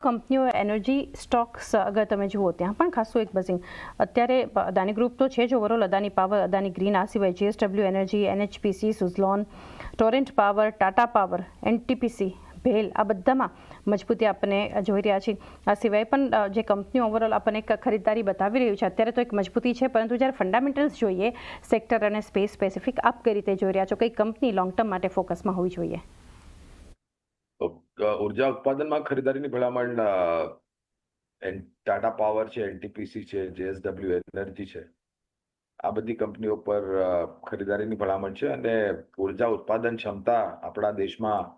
કંપનીઓ energy Stokes, અગર તમે જુઓ, ત્યાં પણ ખાસું એક બઝિંગ અત્યારે અદાની ગ્રુપ તો છે જ overall Adani power Adani green આ સિવાય JSW energy NHPC Suzlon Torrent power Tata power NTPC bhel આ બધામાં મજબૂતી આપણને જોઈ રહ્યા છીએ. આ સિવાય પણ જે કંપનીઓ ઓવરઓલ આપણને એક ખરીદદારી બતાવી રહ્યું છે, અત્યારે તો એક મજબૂતી છે, પરંતુ જ્યારે ફંડામેન્ટલ્સ જોઈએ સેક્ટર અને સ્પેસ સ્પેસિફિક આપ કઈ રીતે જોઈ રહ્યા છો? કઈ કંપની લોંગ ટર્મ માટે ફોકસમાં હોવી જોઈએ? ઊર્જા ઉત્પાદનમાં ખરીદારીની ભલામણ ટાટા પાવર છે, એનટીપીસી છે, જેએસડબલ્યુ એનર્જી છે. આ બધી કંપનીઓ પર ખરીદારીની ભલામણ છે અને ઊર્જા ઉત્પાદન ક્ષમતા આપણા દેશમાં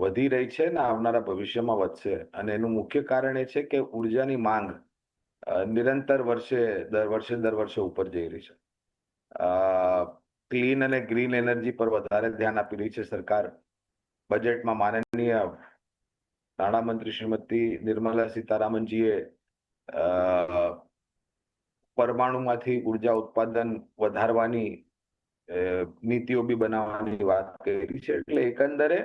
વધી રહી છે ને આવનારા ભવિષ્યમાં વધશે. અને એનું મુખ્ય કારણ એ છે કે ઉર્જાની માંગ નિરંતર વર્ષે, દર વર્ષે દર વર્ષે ઉપર જઈ રહી છે. ક્લીન અને ગ્રીન એનર્જી પર વધારે ધ્યાન આપી રહી છે સરકાર. બજેટમાં માનનીય નાણામંત્રી શ્રીમતી નિર્મલા સીતારામનજીએ પરમાણુમાંથી ઊર્જા ઉત્પાદન વધારવાની નીતિઓ બી બનાવવાની વાત કરી છે. એટલે એકંદરે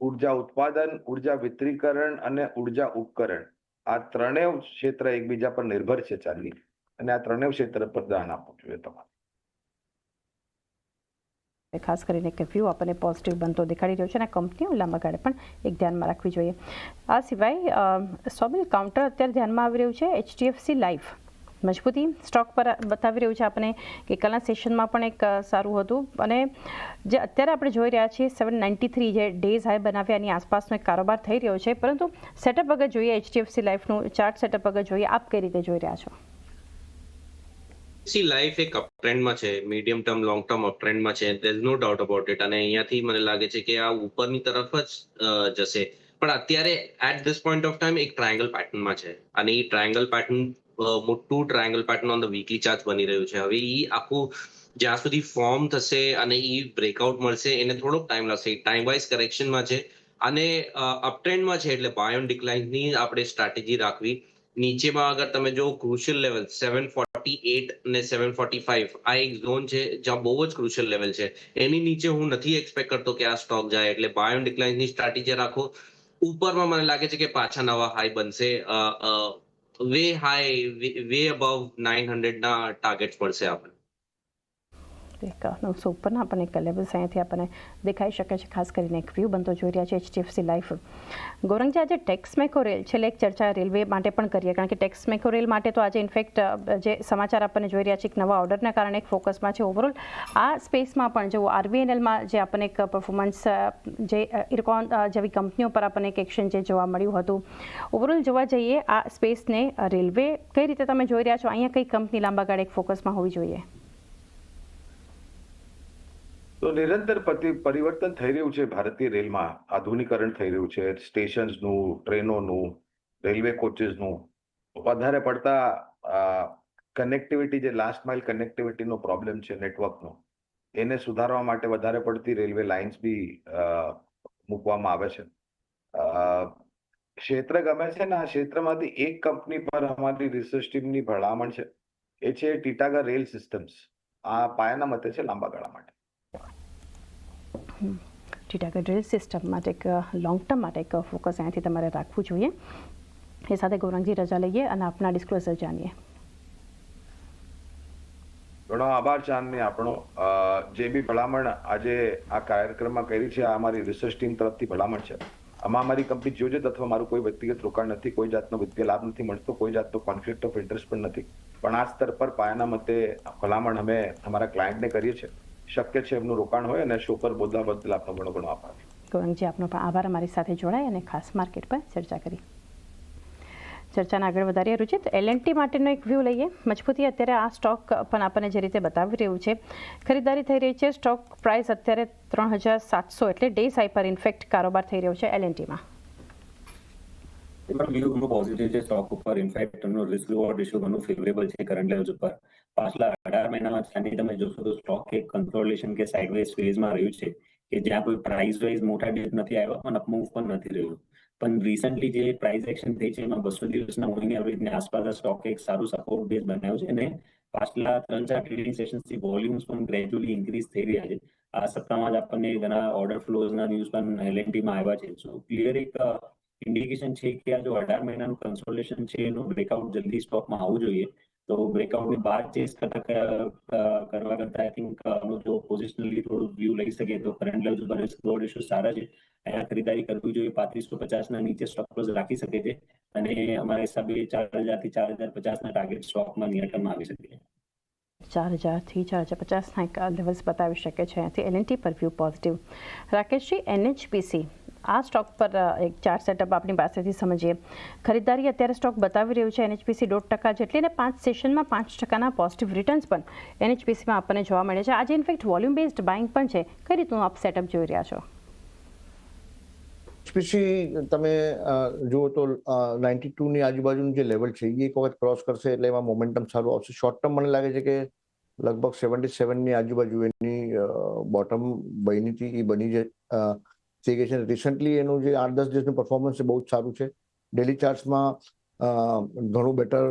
ઊર્જા ઉત્પાદન, ઊર્જા વિતરીકરણ અને ઊર્જા ઉપકરણ આ ત્રણેય ક્ષેત્ર એકબીજા પર નિર્ભર છે ચાલી અને આ ત્રણેય ક્ષેત્ર પર ધ્યાન આપવું જોઈએ તમારે. ખાસ કરીને કે વ્યૂ આપણને પોઝિટિવ બનતો દેખાડી રહ્યો છે અને કંપનીઓ લાંબા ગાળે પણ એક ધ્યાનમાં રાખવી જોઈએ. આ સિવાય સોમિલ કાઉન્ટર અત્યારે ધ્યાનમાં આવી રહ્યું છે એચડીએફસી લાઈફ મજબૂતી સ્ટોક પર બતાવી રહ્યું છે આપણે કે સેશનમાં પણ એક સારું હતું. અને જે અત્યારે આપણે જોઈ રહ્યા છીએ સેવન નાઇન્ટી થ્રી જે ડેઝ હાઈ બનાવ્યા એની આસપાસનો એક કારોબાર થઈ રહ્યો છે. પરંતુ સેટઅપ અગર જોઈએ એચડીએફસી લાઈફનું ચાર્ટ સેટઅપ અગર જોઈએ, આપ કઈ રીતે જોઈ રહ્યા છો? સી લાઈફ એક અપટ્રેન્ડમાં છે. મીડિયમ ટર્મ લોંગ ટર્મ અપટ્રેન્ડમાં છે. There no doubt about it અને અહીંયાથી મને લાગે છે કે આ ઉપરની તરફ જ જશે. પણ અત્યારે at this point of time એક ટ્રાયંગલ પેટર્નમાં છે. અને એ ટ્રાયંગલ પેટર્ન મોટું triangle pattern on the weekly chart બની રહ્યું છે. હવે એ આખું જ્યાં સુધી ફોર્મ થશે અને એ બ્રેકઆઉટ મળશે, એને થોડોક ટાઈમ લાગશે. ટાઈમ વાઇઝ કરેક્શનમાં છે. અને અપટ્રેન્ડમાં છે એટલે બાયોન ડિક્લાઇનની આપણે સ્ટ્રેટેજી રાખવી. નીચેમાં અગર તમે જો ક્રુશિયલ લેવલ સેવન ફોર્ટી ને અને સેવન ફોર્ટી ફાઈવ આ એક ઝોન છે જ્યાં બહુ જ ક્રુશિયલ લેવલ છે. એની નીચે હું નથી એક્સપેક્ટ કરતો કે આ સ્ટોક જાય, એટલે બાયો ડિક્લાઇનની સ્ટ્રેટેજી રાખો. ઉપરમાં મને લાગે છે કે પાછા નવા હાઈ બનશે. Way high way above nine ના ટાર્ગેટ પડશે આપણે એક નવસો ઉપરના આપણને એક અહીંયાથી આપણને દેખાઈ શકે છે, ખાસ કરીને એક વ્યૂ બનતો જોઈ રહ્યા છે એચડીએફસી લાઈફ ગોરંગજી, આજે ટેક્સ મેકોરેલ છેલ્લે એક ચર્ચા રેલવે માટે પણ કરીએ, કારણ કે ટેક્સ મેકોરેલ માટે તો આજે ઇનફેક્ટ જે સમાચાર આપણને જોઈ રહ્યા છે, એક નવા ઓર્ડરના કારણે એક ફોકસમાં છે ઓવરઓલ આ સ્પેસમાં પણ જો આરબીએનએલમાં જે આપણને એક પરફોર્મન્સ જે ઇરકોન જેવી કંપનીઓ પર આપણને એક એક્શન જે જોવા મળ્યું હતું. ઓવરઓલ જોવા જઈએ, આ સ્પેસને રેલવે કઈ રીતે તમે જોઈ રહ્યા છો? અહીંયા કઈ કંપની લાંબા ગાળે એક ફોકસમાં હોવી જોઈએ? તો નિરંતર પરિવર્તન થઈ રહ્યું છે ભારતીય રેલમાં. આધુનિકરણ થઈ રહ્યું છે. સ્ટેશન્સનું, ટ્રેનોનું, રેલવે કોચીસનું. વધારે પડતા કનેક્ટિવિટી જે લાસ્ટ માઇલ કનેક્ટિવિટીનો પ્રોબ્લેમ છે નેટવર્કનો એને સુધારવા માટે વધારે પડતી રેલવે લાઇન્સ બી મૂકવામાં આવે છે. ક્ષેત્ર ગમે છે ને આ ક્ષેત્રમાંથી એક કંપની પર અમારી રિસર્ચ ટીમની ભલામણ છે. એ છે ટીટાગર રેલ સિસ્ટમ્સ આ પાયાના મતે છે લાંબા ગાળા માટે. ટીટાગર ડ્રિલ સિસ્ટમ માટે એક લોંગ ટર્મ માટે એક ફોકસ અહીંયાથી તમારે રાખવું જોઈએ. એ સાથે ગૌરંગજી રજા લઈએ અને આપના ડિસ્ક્લોઝર જાણીએ. ઘણો આભાર, ચાંદની, આપણો. જે બી ભલામણ આજે આ કાર્યક્રમમાં કરી છે, આ અમારી રિસર્ચ ટીમ તરફથી ભલામણ છે. આમાં અમારી કંપની જોજત અથવા મારું કોઈ વ્યક્તિગત રોકાણ નથી, કોઈ જાતનો વિત્તીય લાભ નથી મળતો, કોઈ જાતનો કોન્ફ્લિક્ટ ઓફ ઇન્ટરેસ્ટ પણ નથી. પણ આ સ્તર પર પાયાના મતે ભલામણ અમે અમારા ક્લાયન્ટને કરીએ છીએ. શક્ય છે એમનું રોકાણ હોય અને શો પર બોલવા બદલ આપનો ઘણો ઘણો આભાર. ગૌરંગજી આપનો પણ આભાર. અમારી સાથે જોડાય અને ખાસ માર્કેટ પર ચર્ચા કરી. ચર્ચાને આગળ વધારીએ રુચિત એલએનટી માટેનો એક વ્યૂ લઈએ. મજબૂતી અત્યારે આ સ્ટોક પણ આપણને જે રીતે બતાવી રહ્યું છે ખરીદારી થઈ રહી છે. સ્ટોક પ્રાઇસ અત્યારે ત્રણ હજાર સાતસો એટલે ડે સાઈ પર ઇન્ફેક્ટ કારોબાર થઈ રહ્યો છે એમાં વ્યૂ ઘણું પોઝિટિવ છે. સ્ટોક ઉપર ઇનફેક્ટ એમનો રિસ્ક રિવોર્ડ રેશિયો ઘણું ફેવરેબલ છે કરંટ લેવલ્સ ઉપર. પાછલા અઢાર મહિનામાં ત્યાંની તમે જોશો તો સ્ટોક એક કન્સોલિડેશન કે સાઇડવેઝ ફેઝમાં રહ્યું છે કે જ્યાં કોઈ પ્રાઇસ વાઇઝ મોટા ડેપ નથી આવ્યા પણ અપમૂવ પણ નથી રહ્યું. પણ રિસન્ટલી જે પ્રાઇસ એક્શન થઈ છે એમાં બસો દિવસના મૂવિંગ એવરેજની આસપાસ સ્ટોક એક સારું સપોર્ટ બેઝ બનાવ્યું છે અને પાછલા ત્રણ ચાર ટ્રેડિંગ સેશન્સથી વોલ્યુમ્સ પણ ગ્રેજ્યુઅલી ઇન્ક્રીઝ થઈ રહ્યા છે. આ સપ્તાહમાં જ આપણને ઘણા ઓર્ડર ફ્લોઝના ન્યૂઝ પણ એલએનટીમાં આવ્યા છે. સો ક્લિયર એક ઇન્ડિકેશન છે કે આ જો અઢાર મહિનાનું કન્સોલેશન છે, એનું બ્રેકઆઉટ જલ્દી સ્ટોકમાં આવવું જોઈએ. તો બ્રેકઆઉટની બહાર ચેસ કરતા કરવા કરતા આઈ થિંક જો પોઝિશનલી થોડું વ્યૂ લઈ શકે તો કરંટ લેવલ ઉપર રિસ્ક ઇશ્યુ સારા છે. અહીંયા ખરીદારી કરવી જોઈએ, પાંત્રીસો પચાસના નીચે સ્ટોક લોસ રાખી શકે છે અને અમારા હિસાબે ચાર હજારથી ચાર હજાર પચાસના ટાર્ગેટ સ્ટોકમાં નિયર ટર્મ આવી શકે છે. ચાર હજારથી ચાર હજાર પચાસના એક લેવલ્સ બતાવી શકે છે. અહીંયાથી એલએનટી પર વ્યૂ પોઝિટિવ રાકેશજી એનએચપીસી આ સ્ટોક પર એક ચાર સેટઅપ આપણી પાસેથી સમજીએ. ખરીદારી અત્યારે સ્ટોક બતાવી રહ્યું છે. એનએચપીસી દોઢ ટકા જેટલી અને પાંચ સેશનમાં પાંચ ટકાના પોઝિટિવ રિટર્ન્સ પણ એનએચપીસીમાં આપણને જોવા મળે છે. આજે ઇનફેક્ટ વોલ્યુમ બેઝડ બાઇંગ પણ છે. કઈ રીતનું આપ સેટઅપ જોઈ રહ્યા છો? એચપીસી તમે જુઓ તો નાઇન્ટી ટુની આજુબાજુનું જે લેવલ છે એ એક વખત ક્રોસ કરશે એટલે એમાં મોમેન્ટમ સારું આવશે. શોર્ટ ટર્મ મને લાગે છે કે લગભગ સેવન્ટી સેવનની આજુબાજુ એની બોટમ બની હતી એ બની જે છે રિસન્ટલી એનું જે આઠ દસ દિવસનું પરફોર્મન્સ બહુ જ સારું છે. ડેલી ચાર્ટ્સમાં ઘણું બેટર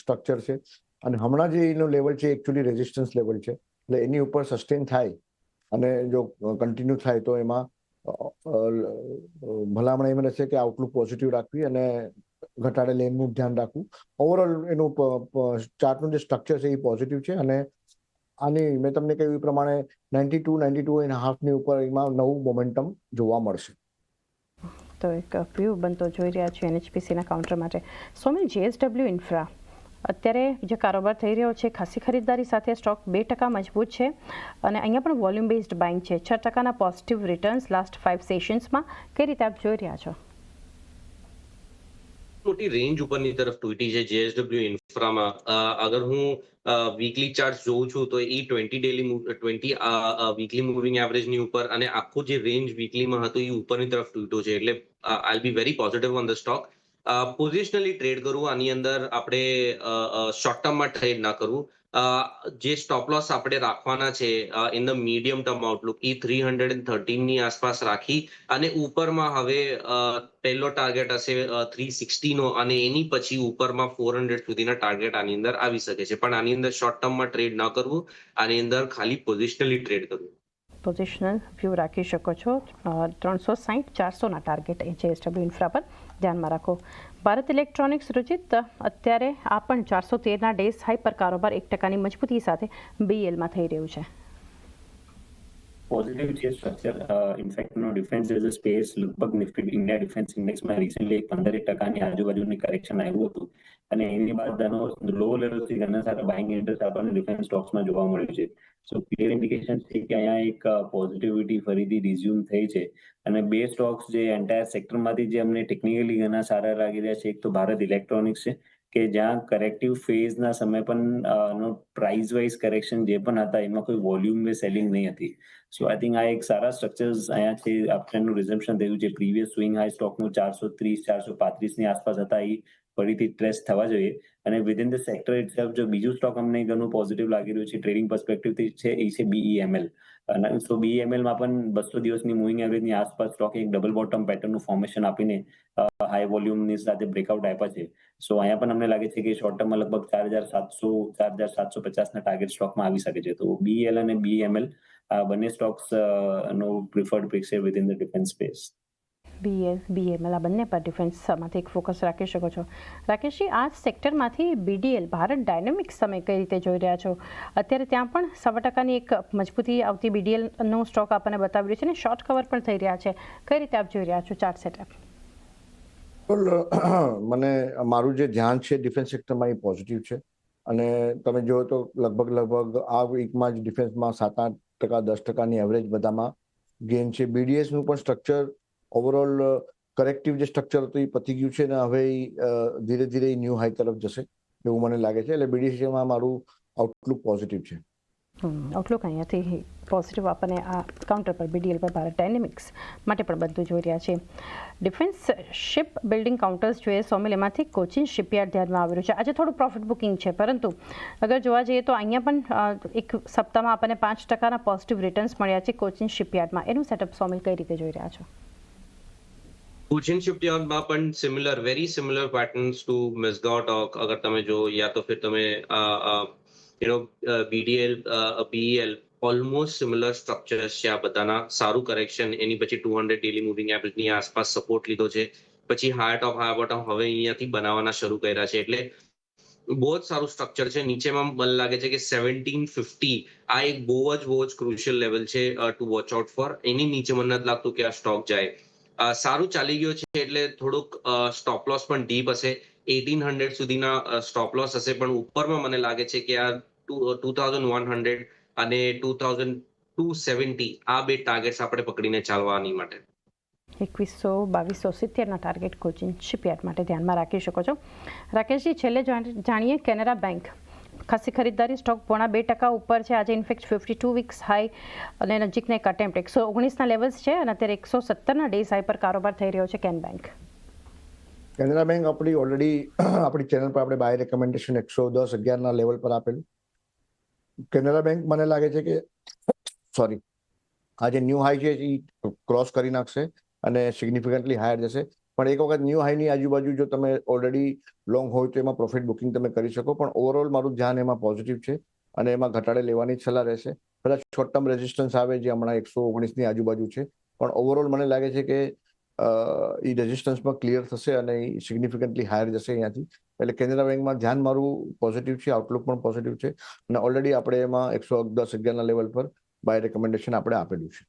સ્ટ્રક્ચર છે. અને હમણાં જે એનો લેવલ છે એકચ્યુઅલી રેઝિસ્ટન્સ લેવલ છે. એટલે એની ઉપર સસ્ટેન થાય અને જો કન્ટિન્યુ થાય તો એમાં ભલામણ એમ રહેશે કે આઉટલુક પોઝિટિવ રાખવી અને ઘટાડે લેનનું ધ્યાન રાખવું. ઓવરઓલ એનું ચાર્ટનું જે સ્ટ્રક્ચર છે એ પોઝિટિવ છે અને આની મેં તમને કહ્યું એ પ્રમાણે ninety two ninety two and હાફની ઉપર એમાં નવું મોમેન્ટમ જોવા મળશે. તો એક વ્યૂ બનતો જોઈ રહ્યા છીએ એનએચપીસીના કાઉન્ટર માટે. સ્વામી જીએસડબલ્યુ ઇન્ફ્રા અત્યારે જે કારોબાર થઈ રહ્યો છે, ખાસી ખરીદદારી સાથે સ્ટોક બે ટકા મજબૂત છે અને અહીંયા પણ વોલ્યુમ બેઝડ બાઇંગ છે. છ ટકાના પોઝિટિવ રિટર્ન્સ લાસ્ટ ફાઇવ સેશન્સમાં કઈ રીતે આપ જોઈ રહ્યા છો? મોટી રેન્જ ઉપરની તરફ તૂટી છે. જેએસડબલ્યુ ઇન્ફ્રામાં અગર હું વીકલી ચાર્ટ જોઉં છું, તો એ twenty daily twenty weekly moving એવરેજની ઉપર અને આખું જે રેન્જ વીકલીમાં હતું એ ઉપરની તરફ તૂટ્યો છે. એટલે I be very positive on the stock positionally trade કરવું આની અંદર આપણે શોર્ટ ટર્મમાં ટ્રેડ ના કરવું જે સ્ટોપ લોસ આપણે રાખવાના છે in the medium term outlook A three hundred and થર્ટીનની આસપાસ રાખી અને ઉપરમાં હવે પહેલો ટાર્ગેટ હશે થ્રી સિક્સટીનો અને એની પછી ઉપરમાં ફોર હંડ્રેડ સુધીના ટાર્ગેટ આની અંદર આવી શકે છે. પણ આની અંદર શોર્ટ ટર્મમાં ટ્રેડ ન કરવું, આની અંદર ખાલી પોઝિશનલી ટ્રેડ કરવું. પોઝિશનલ વ્યૂ રાખી શકો છો. ત્રણસો સાહીઠ ચારસોના ટાર્ગેટ એ જેએસડબલ્યુ ઇન્ફ્રા પર ધ્યાનમાં રાખો. ભારત ઇલેક્ટ્રોનિક્સ રચિત, અત્યારે આ પણ ચારસો તેરના ડેસ હાઈ પર કારોબાર એક ટકાની મજબૂતી સાથે બીએલમાં થઈ રહ્યું છે. પોઝિટિવ છે સ્ટ્રક્ચર ઇનફેક્ટ નો ડિફેન્સ એઝ અ સ્પેસ લગભગ નિફ્ટી ઇન્ડિયા ડિફેન્સ ઇન્ડેક્સમાં રિસેન્ટલી પંદર ટકાની આજુબાજુની કરેક્શન આવ્યું હતું. અને એની બાદ આનો લો લેવલથી ઘણા સારા બાઇંગ ઇન્ટરેસ્ટ આપણને ડિફેન્સ સ્ટોક્સમાં જોવા મળ્યું છે. સો ક્લિયર ઇન્ડિકેશન છે કે અહીંયા એક પોઝિટિવિટી ફરીથી રિઝ્યુમ થઈ છે. અને બે સ્ટોક્સ જે એન્ટાયર સેક્ટરમાંથી જે અમને ટેકનિકલી ઘણા સારા લાગી રહ્યા છે, એક તો ભારત ઇલેક્ટ્રોનિક્સ છે, કે જ્યાં કરેક્ટિવ ફેઝના સમય પણ નો પ્રાઇસ વાઇઝ કરેક્શન જે પણ હતા, એમાં કોઈ વોલ્યુમ વે સેલિંગ નહીં હતી. સો આઈ થિંક આ એક સારા સ્ટ્રક્ચર્સ અહીંયા છે આફ્ટરનું રિઝમ્પશન થયું છે. પ્રીવિયસ સ્વિંગ હાઈ સ્ટોકનું ચારસો ત્રીસ, ચારસો પાંત્રીસની આસપાસ હતા. એ ફરીથી ટ્રેસ થવા જોઈએ. અને વિધિન ધ સેક્ટર ઇટસેલ્ફ જો બીજું સ્ટોક અમને ઘણું પોઝિટિવ લાગી રહ્યું છે ટ્રેડિંગ પર્સપેક્ટિવથી છે એ છે બીઈએમએલ અને સો બીઈએમએલમાં પણ બસો દિવસની મૂવિંગ એવરેજની આસપાસ સ્ટોક એક ડબલ બોટમ પેટર્નનું ફોર્મેશન આપીને હાઈ વોલ્યુમની સાથે બ્રેકઆઉટ આપ્યા છે. સો અહીંયા પણ અમને લાગે છે કે શોર્ટ ટર્મમાં લગભગ ચાર હજાર સાતસો, ચાર હજાર સાતસો પચાસના ટાર્ગેટ સ્ટોકમાં આવી શકે છે. તો બીએલ અને બીએમએલ આ બંને સ્ટોક્સ નો પ્રિફર્ડ પિક છે within the defence space BL BML આ બંને પર ડિફેન્સમાંથી એક ફોકસ રાખી શકો છો. રાકેશજી, આ સેક્ટરમાંથી બીડીએલ ભારત ડાયનેમિક્સ તમે કઈ રીતે જોઈ રહ્યા છો? અત્યારે ત્યાં પણ સવા ટકાની એક મજબૂતી આવતી બીડીએલનો સ્ટોક આપણને બતાવી રહ્યું છે અને શોર્ટ કવર પણ થઈ રહ્યા છે. કઈ રીતે આપ જોઈ રહ્યા છો ચાર્ટ સેટઅપ મને મારું જે ધ્યાન છે ડિફેન્સ સેક્ટરમાં એ પોઝિટિવ છે. અને તમે જુઓ તો લગભગ લગભગ આ વીકમાં જ ડિફેન્સમાં સાત આઠ ટકા, દસ ટકાની એવરેજ બધામાં ગેન છે. બીડીએસનું પણ સ્ટ્રક્ચર ઓવરઓલ કરેક્ટિવ જે સ્ટ્રક્ચર હતું એ પતી ગયું છે અને હવે ધીરે ધીરે ન્યૂ હાઈ તરફ જશે એવું મને લાગે છે. એટલે બીડીસીમાં મારું આઉટલુક પોઝિટિવ છે. આઉટલુક અહીંયાથી પોઝિટિવ આપણને આ કાઉન્ટર પર બીડીએલ પર ભારત ડાયનેમિક્સ માટે પણ બધું જોઈ રહ્યા છે. ડિફેન્સ શિપ બિલ્ડિંગ કાઉન્ટર્સ જોઈએ સોમિલ એમાંથી કોચિંગ શિપયાર્ડ ધ્યાનમાં આવી રહ્યું છે. આજે થોડું પ્રોફિટ બુકિંગ છે, પરંતુ અગર જોવા જઈએ તો અહીંયા પણ એક સપ્તાહમાં આપણને પાંચ ટકાના પોઝિટિવ રિટર્ન્સ મળ્યા છે કોચિંગ શિપયાર્ડમાં એનું સેટઅપ સોમિલ કઈ રીતે જોઈ રહ્યા છો? કોચિન શિપયાર્ડમાં પણ similar very similar patterns to મિસગાઉ ટોક અગર તમે જો યા તો ફિર તમે you know BDL BL almost similar structures છે આ બધાના સારું કરેક્શન એની પછી ટુ હંડ્રેડ ડેલી મૂવિંગ એવરેજની આસપાસ સપોર્ટ લીધો છે પછી હાર્ટ ઓફ હાયર બોટમ હવે અહીંયાથી બનાવવાના શરૂ કર્યા છે એટલે બહુ જ સારું સ્ટ્રક્ચર છે નીચેમાં મને લાગે છે કે સેવન્ટીન ફિફ્ટી આ એક બહુ જ બહુ જ ક્રુશિયલ લેવલ છે ટુ વોચ આઉટ ફોર એની નીચે મને નથી લાગતું કે આ સ્ટોક જાય સારું ચાલી ગયો છે એટલે થોડુંક સ્ટોપ લોસ પણ ડીપ હશે. એટીન હંડ્રેડ સુધીના સ્ટોપ લોસ હશે પણ ઉપરમાં મને લાગે છે કે આ two thousand one hundred and two thousand two seventy આ બે ટાર્ગેટ્સ આપણે પકડીને ચાલવાની માટે. એકવીસો બાવીસો સિત્તેરના ટાર્ગેટ કોચિંગ શિપયાર્ડ માટે ધ્યાનમાં રાખી શકો છો. રાકેશજી, છેલ્લે જાણ- જાણીએ કેનેરા બેંક. ખાસી ખરીદદારી સ્ટોક પોણા બે ટકા ઉપર છે. આજે in fact fifty two weeks high અને નજીકના એક અટેમ્પ્ટ એકસો ઓગણીસના લેવલ્સ છે અને અત્યારે એકસો સત્તરના ડેઝ હાઈ પર કારોબાર થઈ રહ્યો છે કેન બેંક. કેનરા બેંક આપણી ઓલરેડી આપણી ચેનલ પર આપણે બાય રેકમેન્ડેશન એકસો દસ અગિયારના લેવલ પર આપેલું. કેનરા બેંક મને લાગે છે કે સોરી આ જે ન્યૂ હાઈ છે એ ક્રોસ કરી નાખશે અને સિગ્નિફિકન્ટલી હાયર જશે. પણ એક વખત ન્યૂ હાઈની આજુબાજુ જો તમે ઓલરેડી લોંગ હોય તો એમાં પ્રોફિટ બુકિંગ તમે કરી શકો. પણ ઓવરઓલ મારું ધ્યાન એમાં પોઝિટિવ છે અને એમાં ઘટાડે લેવાની સલાહ રહેશે. કદાચ શોર્ટ ટર્મ રેઝિસ્ટન્સ આવે જે હમણાં એકસો ઓગણીસની આજુબાજુ છે. પણ ઓવરઓલ મને લાગે છે કે એ રેઝિસ્ટન્સમાં ક્લિયર થશે અને એ સિગ્નિફિકન્ટલી હાયર જશે અહીંયાથી. એટલે કેનરા બેંકમાં ધ્યાન મારું પોઝિટિવ છે આઉટલુક પણ પોઝિટિવ છે અને ઓલરેડી આપણે એમાં એકસો દસ અગિયારના લેવલ પર બાય રેકમેન્ડેશન આપણે આપેલું છે.